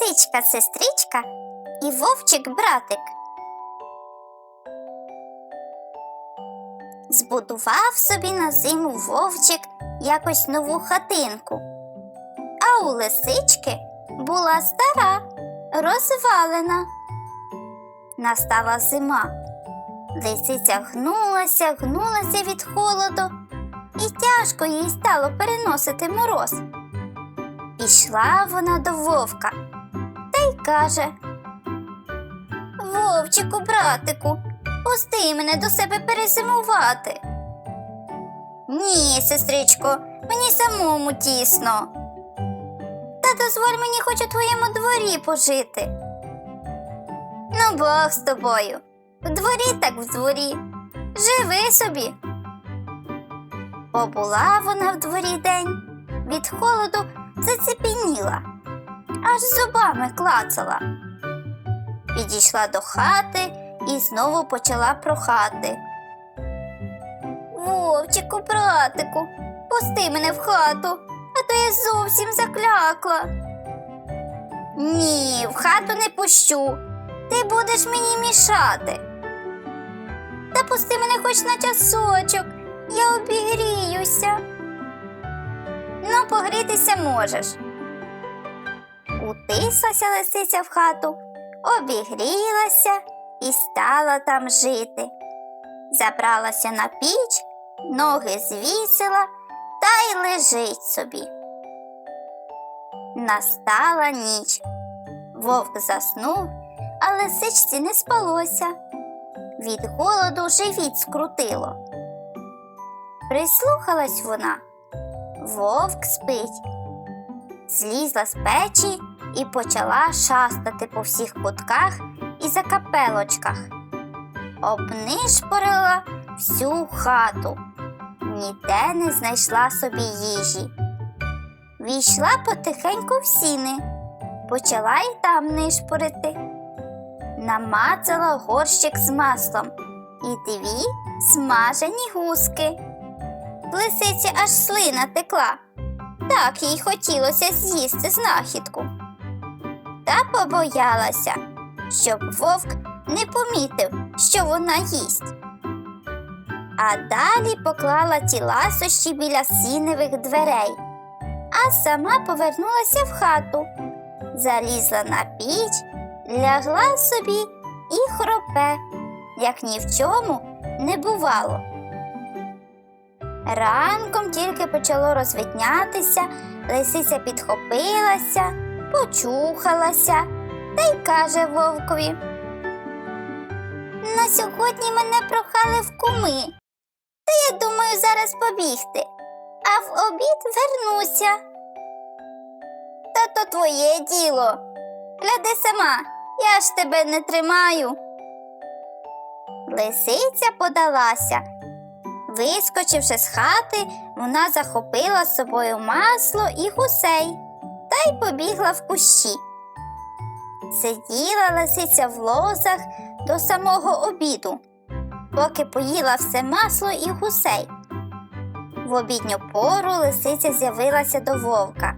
лисичка сестричка і вовчик братик. Збудував собі на зиму вовчик якось нову хатинку. А у лисички була стара, розвалена. Настала зима. Лисиця гнулася, гнулася від холоду, і тяжко їй стало переносити мороз. Пішла вона до вовка каже: Вовчику, братику, пусти мене до себе перезимувати. Ні, сестричко, мені самому тісно. Та дозволь мені хоч у твоєму дворі пожити. Ну, Бог з тобою. В дворі так в дворі. Живи собі. Побула вона в дворі день, від холоду зацепеніла, аж зубами клацала. Підійшла до хати і знову почала прохати. Вовчику, братику, пусти мене в хату, а то я зовсім заклякла. Ні, в хату не пущу. Ти будеш мені мішати. Та пусти мене хоч на часочок, я обігріюся. Ну, погрітися можеш. Утислася лисиця в хату, обігрілася і стала там жити. Забралася на піч, ноги звісила та й лежить собі. Настала ніч. Вовк заснув, а лисичці не спалося. Від голоду живіт скрутило. Прислухалась вона. Вовк спить. Злізла з печі і почала шастати по всіх кутках і закапелочках. Обнишпорила всю хату, ніде не знайшла собі їжі. Війшла потихеньку в сіни, почала й там нишпорити. Намацала горщик з маслом і дві смажені гуски. В лисиці аж слина текла. Так їй хотілося з'їсти знахідку. Та побоялася, щоб вовк не помітив, що вона їсть. А далі поклала ті ласощі біля сіневих дверей, а сама повернулася в хату, залізла на піч, лягла собі і хропе, як ні в чому не бувало. Ранком тільки почало розвиднятися, лисиця підхопилася, почухалася та й каже вовкові. На сьогодні мене прохали в куми, та я думаю зараз побігти, а в обід вернуся. Та то твоє діло. Гляди сама, я ж тебе не тримаю. Лисиця подалася. Вискочивши з хати, вона захопила з собою масло і гусей та й побігла в кущі. Сиділа лисиця в лозах до самого обіду, поки поїла все масло і гусей. В обідню пору лисиця з'явилася до вовка.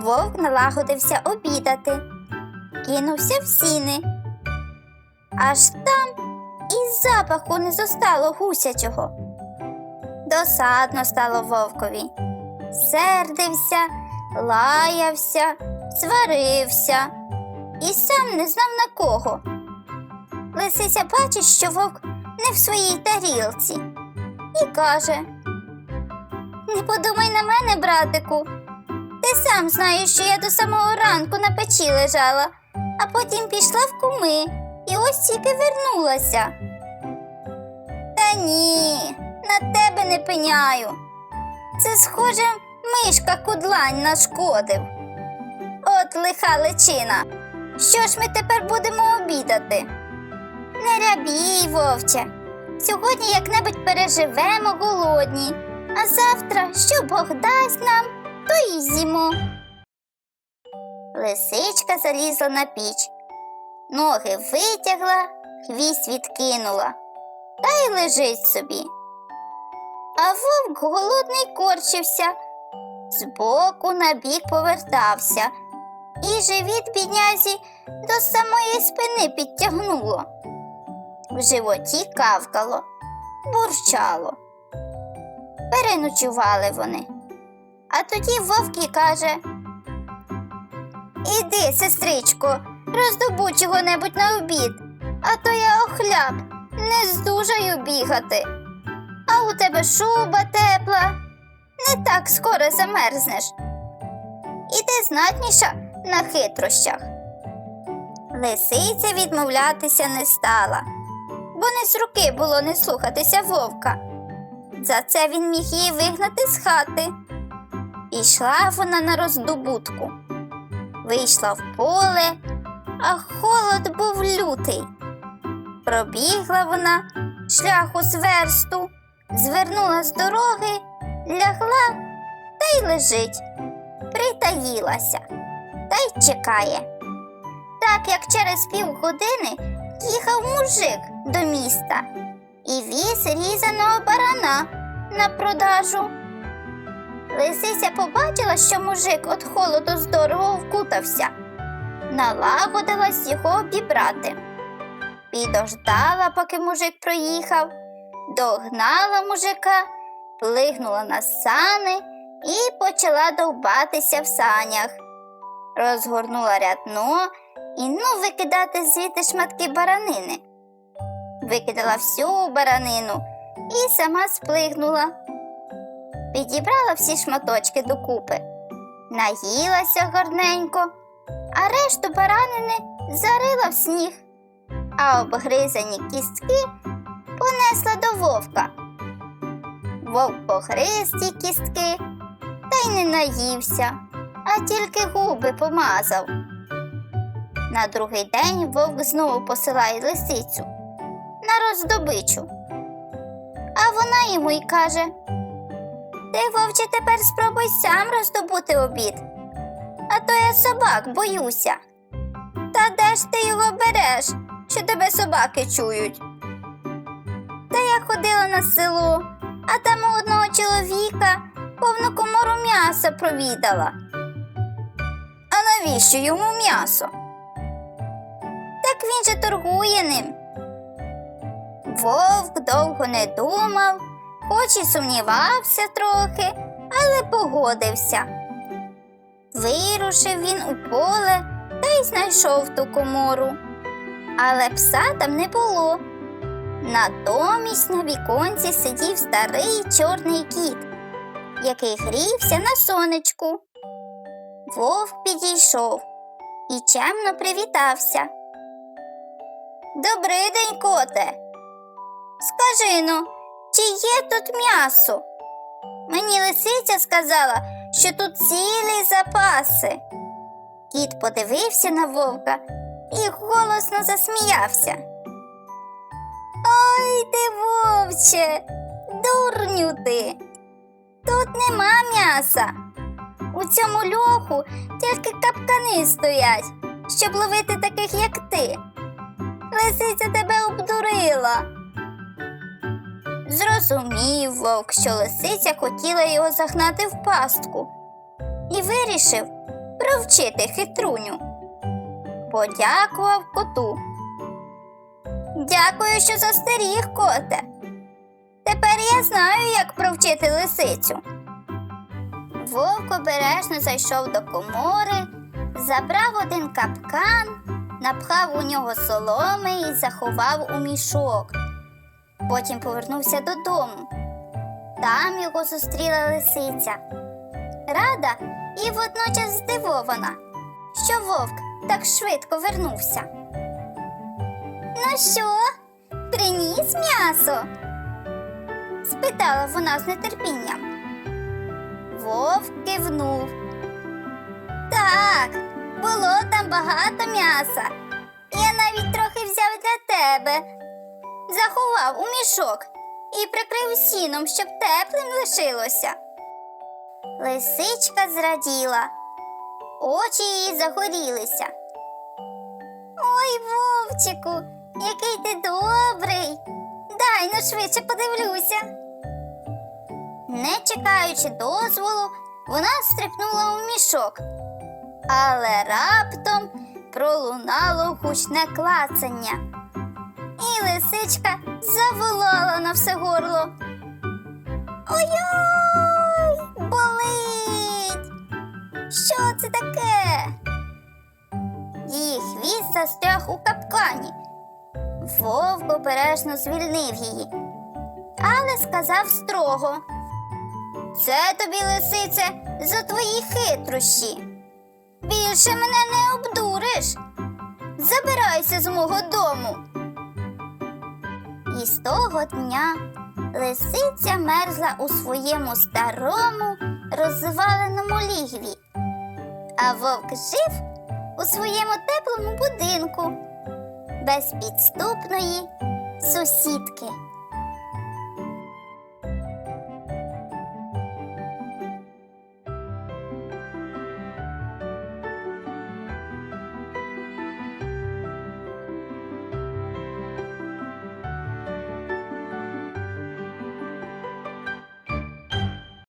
Вовк налагодився обідати, кинувся в сіни. Аж там і запаху не зостало гусячого. Досадно стало вовкові. Сердився, лаявся, сварився і сам не знав на кого. Лисиця бачить, що вовк не в своїй тарілці, і каже: Не подумай на мене, братику. Ти сам знаєш, що я до самого ранку на печі лежала, а потім пішла в куми і ось тільки вернулася. Та ні, на тебе не пеняю. Це, схоже, мишка кудлань нашкодив. От лиха личина. Що ж ми тепер будемо обідати? Не рябій, вовче. Сьогодні як-небудь переживемо голодні, а завтра, що Бог дасть нам, то і з'їмо. Лисичка залізла на піч, ноги витягла, хвіст відкинула та й лежить собі. А вовк голодний корчився, збоку на бік повертався, і живіт біднязі до самої спини підтягнуло. В животі кавкало, бурчало. Переночували вони. А тоді вовк і каже: Іди, сестричко, роздобудь чого-небудь на обід, а то я охляп, не здужаю бігати. А у тебе шуба тепла, не так скоро замерзнеш. І ти знатніша на хитрощах. Лисиця відмовлятися не стала, бо не з руки було не слухатися вовка. За це він міг її вигнати з хати. Пішла вона на роздобутку. Вийшла в поле, а холод був лютий. Пробігла вона шляху з версту, звернула з дороги, лягла та й лежить, притаїлася та й чекає. Так як через півгодини їхав мужик до міста і віз різаного барана на продажу. Лисиця побачила, що мужик від холоду здорово вкутався, налагодилась його обібрати. Підождала, поки мужик проїхав, догнала мужика, плигнула на сани і почала довбатися в санях. Розгорнула рядно і ну викидати звідти шматки баранини. Викидала всю баранину і сама сплигнула. Підібрала всі шматочки докупи, наїлася гарненько, а решту баранини зарила в сніг, а обгризані кістки понесла до вовка. Вовк погриз ті кістки та й не наївся, а тільки губи помазав. На другий день вовк знову посилає лисицю на роздобичу. А вона йому й каже: Ти, вовче, тепер спробуй сам роздобути обід, а то я собак боюся. Та де ж ти його береш, що тебе собаки чують? Та я ходила на село, а там одного чоловіка повну комору м'яса провідала. А навіщо йому м'ясо? Так він же торгує ним. Вовк довго не думав, хоч і сумнівався трохи, але погодився. Вирушив він у поле та й знайшов ту комору. Але пса там не було. Натомість на віконці сидів старий чорний кіт, який грівся на сонечку. Вовк підійшов і чемно привітався. Добрий день, коте. Скажи ну, чи є тут м'ясо? Мені лисиця сказала, що тут цілі запаси. Кіт подивився на вовка і голосно засміявся. Ой ти, вовче, дурню ти. Тут нема м'яса. У цьому льоху тільки капкани стоять, щоб ловити таких, як ти. Лисиця тебе обдурила. Зрозумів вовк, що лисиця хотіла його загнати в пастку, і вирішив провчити хитруню. Подякував коту. Дякую, що застеріг коте. Тепер я знаю, як провчити лисицю. Вовк обережно зайшов до комори, забрав один капкан, напхав у нього соломи і заховав у мішок. Потім повернувся додому. Там його зустріла лисиця. Рада і водночас здивована, що вовк так швидко вернувся. Ну що, приніс м'ясо? спитала вона з нетерпінням. Вовк кивнув. Так, було там багато м'яса. Я навіть трохи взяв для тебе. Заховав у мішок і прикрив сіном, щоб теплим лишилося. Лисичка зраділа, очі її загорілися. Ой, вовчику, який ти добрий. Дай ну швидше подивлюся. Не чекаючи дозволу, вона стрипнула у мішок. Але раптом пролунало гучне клацання. І лисичка заволала на все горло. Ой-ой! Болить! Що це таке? Її хвіст застряг у капкані. Вовк обережно звільнив її, але сказав строго. Це тобі, лисице, за твої хитрощі. Більше мене не обдуриш. Забирайся з мого дому. І з того дня лисиця мерзла у своєму старому розваленому лігві, а вовк жив у своєму теплому будинку без підступної сусідки.